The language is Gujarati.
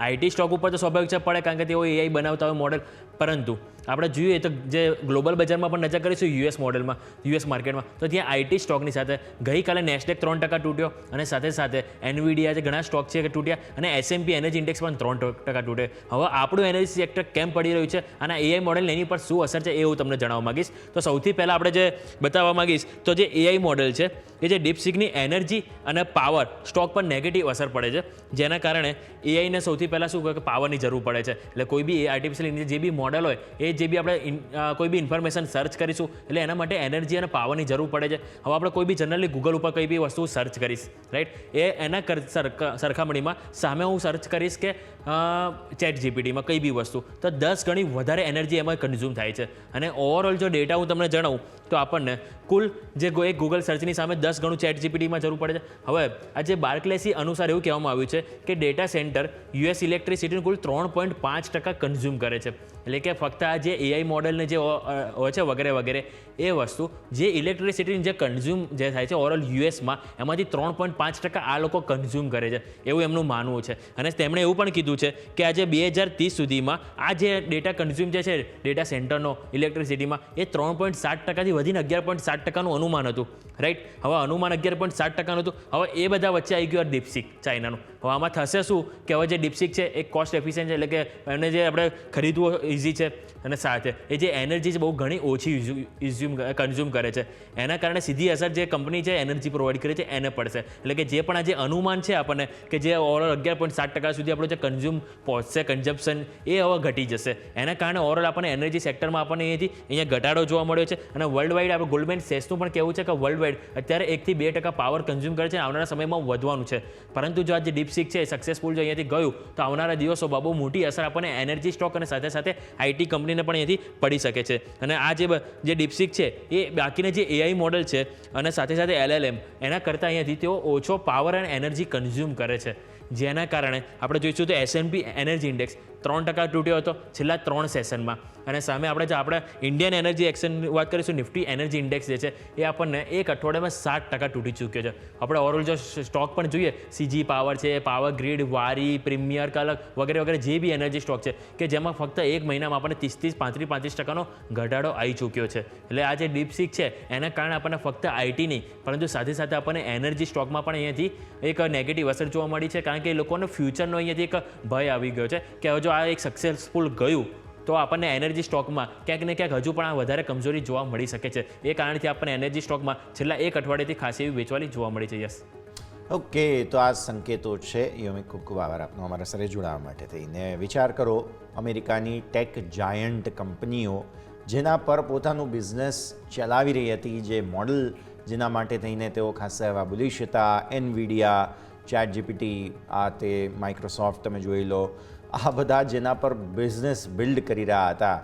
આઈટી સ્ટોક ઉપર તો સ્વાભાવિક છે પડે કારણ કે તેઓ એઆઈ બનાવતા હોય મોડેલ પરંતુ આપણે જોઈએ તો જે ગ્લોબલ બજારમાં પણ નજર કરીશું યુએસ મોડેલમાં, યુએસ માર્કેટમાં, તો ત્યાં આઈટી સ્ટોકની સાથે ગઈકાલે નેસ્ડેક ત્રણ ટકા તૂટ્યો અને સાથે સાથે એનવીડીયા જે ઘણા સ્ટોક છે કે તૂટ્યા અને એસએમપી એનર્જી ઇન્ડેક્સ પણ ત્રણ ટકા તૂટે. હવે આપણું એનર્જી સેક્ટર કેમ પડી રહ્યું છે અને એઆઈ મોડેલ એની પર શું અસર છે એ હું તમને જણાવવા માગીશ. તો સૌથી પહેલાં આપણે જે બતાવવા માંગીશ, તો જે એઆઈ મોડેલ છે એ જે ડીપસિકની એનર્જી અને પાવર સ્ટોક પર નેગેટિવ અસર પડે છે. જેના કારણે એઆઈને સૌથી પહેલાં શું કહે કે પાવરની જરૂર પડે છે. એટલે કોઈ બી આર્ટિફિશિયલ જે બી મોડેલ હોય, એ જે બી આપણે કોઈ બી ઇન્ફોર્મેશન સર્ચ કરીશું, એટલે એના માટે એનર્જી અને પાવરની જરૂર પડે છે. હવે આપણે કોઈ બી જનરલી ગૂગલ ઉપર કઈ બી વસ્તુ સર્ચ કરીશ રાઈટ એ એના સરખામણીમાં સામે હું સર્ચ કરીશ કે ચેટ જીપીટીમાં કઈ બી વસ્તુ. તો દસ ગણી વધારે એનર્જી એમાં કન્ઝ્યુમ થાય છે. અને ઓવરઓલ જો ડેટા હું તમને જણાવું, તો આપણને કુલ જે એક ગૂગલ સર્ચની સામે દસ ગણું ચેટ જીપીટીમાં જરૂર પડે છે. હવે, આ જે બાર્કલેસી અનુસાર એવું કહેવામાં આવ્યું છે કે ડેટા સેન્ટર યુએસ ઇલેક્ટ્રિસિટીનું કુલ ત્રણ પોઈન્ટ પાંચ ટકા કન્ઝ્યુમ કરે છે. એટલે કે ફક્ત આ જે એઆઈ મોડેલને જે હોય છે વગેરે વગેરે, એ વસ્તુ જે ઇલેક્ટ્રિસિટીની જે કન્ઝ્યુમ જે થાય છે ઓવરઓલ યુએસમાં એમાંથી ત્રણ પોઈન્ટ પાંચ ટકા આ લોકો કન્ઝ્યુમ કરે છે. એવું એમનું માનવું છે. અને તેમણે એવું પણ કીધું છે કે આજે બે હજાર ત્રીસ સુધીમાં આ જે ડેટા કન્ઝ્યુમ જે છે ડેટા સેન્ટરનો ઇલેક્ટ્રિસિટીમાં, એ ત્રણ પોઈન્ટ સાત ટકાથી વધીને અગિયાર પોઈન્ટ સાત ટકાનું અનુમાન હતું. રાઈટ હવે અનુમાન અગિયાર પોઈન્ટ સાત ટકાનું હતું. હવે એ બધા વચ્ચે આવી ગયું ડીપસિક ચાઇનાનું. હવે આમાં થશે શું? કે હવે જે ડીપસિક છે, એ કોસ્ટ એફિશિયન્ટ એટલે કે એને જે આપણે ખરીદવું ઇઝી છે અને સાથે એ જે એનર્જી છે બહુ ઘણી ઓછી ઇઝ્યુમ કન્ઝ્યુમ કરે છે. એના કારણે સીધી અસર જે કંપની છે એનર્જી પ્રોવાઈડ કરે છે, એને પડશે. એટલે કે જે પણ આ જે અનુમાન છે આપણને કે જે ઓવરઓલ અગિયાર પોઈન્ટ સાત ટકા સુધી આપણું જે કન્ઝ્યુમ પહોંચશે કન્ઝમ્પશન એ હવે ઘટી જશે. એના કારણે ઓવરઓલ આપણને એનર્જી સેક્ટરમાં આપણને અહીંયાથી અહીંયા ઘટાડો જોવા મળ્યો છે. અને વર્લ્ડ વાઇડ આપણે ગોલ્ડમેન સેસનું પણ કહેવું છે કે વર્લ્ડ વાઇડ અત્યારે એકથી બે ટકા પાવર કન્ઝ્યુમ કરે છે આવનારા સમયમાં વધવાનું છે. પરંતુ જો આ જે ડીપસીક છે સક્સેસફુલ જો અહીંયાથી ગયું, તો આવનારા દિવસો બહુ મોટી અસર આપણને એનર્જી સ્ટોક અને સાથે સાથે આઈટી કંપનીને પણ અહીંયાથી પડી શકે છે. અને આ જે જે ડીપસિક છે, એ બાકીના જે એઆઈ મોડલ છે અને સાથે સાથે એલએલએમ એના કરતાં અહીંયાથી તેઓ ઓછો પાવર એન્ડ એનર્જી કન્ઝ્યુમ કરે છે. જેના કારણે આપણે જોઈશું તો એસએનપી એનર્જી ઇન્ડેક્સ ત્રણ ટકા તૂટ્યો હતો છેલ્લા ત્રણ સેશનમાં અને સામે આપણે જો આપણે ઇન્ડિયન એનર્જી એક્શનની વાત કરીશું નિફ્ટી એનર્જી ઇન્ડેક્સ જે છે, એ આપણને એક અઠવાડિયામાં સાત ટકા તૂટી ચૂક્યો છે. આપણે ઓવરઓલ જો સ્ટોક પણ જોઈએ. સીજી પાવર છે પાવર ગ્રીડ વારી પ્રીમિયર કલક વગેરે વગેરે જે બી એનર્જી સ્ટોક છે, કે જેમાં ફક્ત એક મહિનામાં આપણને ત્રીસ ત્રીસ પાંત્રીસ પાંત્રીસ ટકાનો ઘટાડો આવી ચૂક્યો છે. એટલે આ જે ડીપસીક છે, એના કારણે આપણને ફક્ત આઈટી નહીં, પરંતુ સાથે સાથે આપણને એનર્જી સ્ટોકમાં પણ અહીંયાથી એક નેગેટિવ અસર જોવા મળી છે કારણ કે એ લોકોનો ફ્યુચરનો અહીંયાથી એક ભય આવી ગયો છે કે હવે જો આ એક સક્સેસફુલ ગયું, તો આપણને એનર્જી સ્ટોકમાં ક્યાંક ને ક્યાંક હજુ પણ આ વધારે કમજોરી જોવા મળી શકે છે. એ કારણથી આપણને એનર્જી સ્ટોકમાં છેલ્લા એક અઠવાડિયાથી ખાસી એવી વેચવાલી જોવા મળી છે, યસ. ઓકે, તો આ સંકેતો છે. યોમિક ખૂબ ખૂબ આભાર આપનો અમારા સાથે જોડાવા માટે થઈને. વિચાર કરો, અમેરિકાની ટેક જાયન્ટ કંપનીઓ જેના પર પોતાનું બિઝનેસ ચલાવી રહી હતી, જે મોડલ જેના માટે થઈને તેઓ ખાસા એવા બુલિશ હતા. એનવીડિયા ચેટ જીપીટી આ તે માઇક્રોસોફ્ટ તમે જોઈ લો. આ બધા જેના પર બિઝનેસ બિલ્ડ કરી રહ્યા હતા.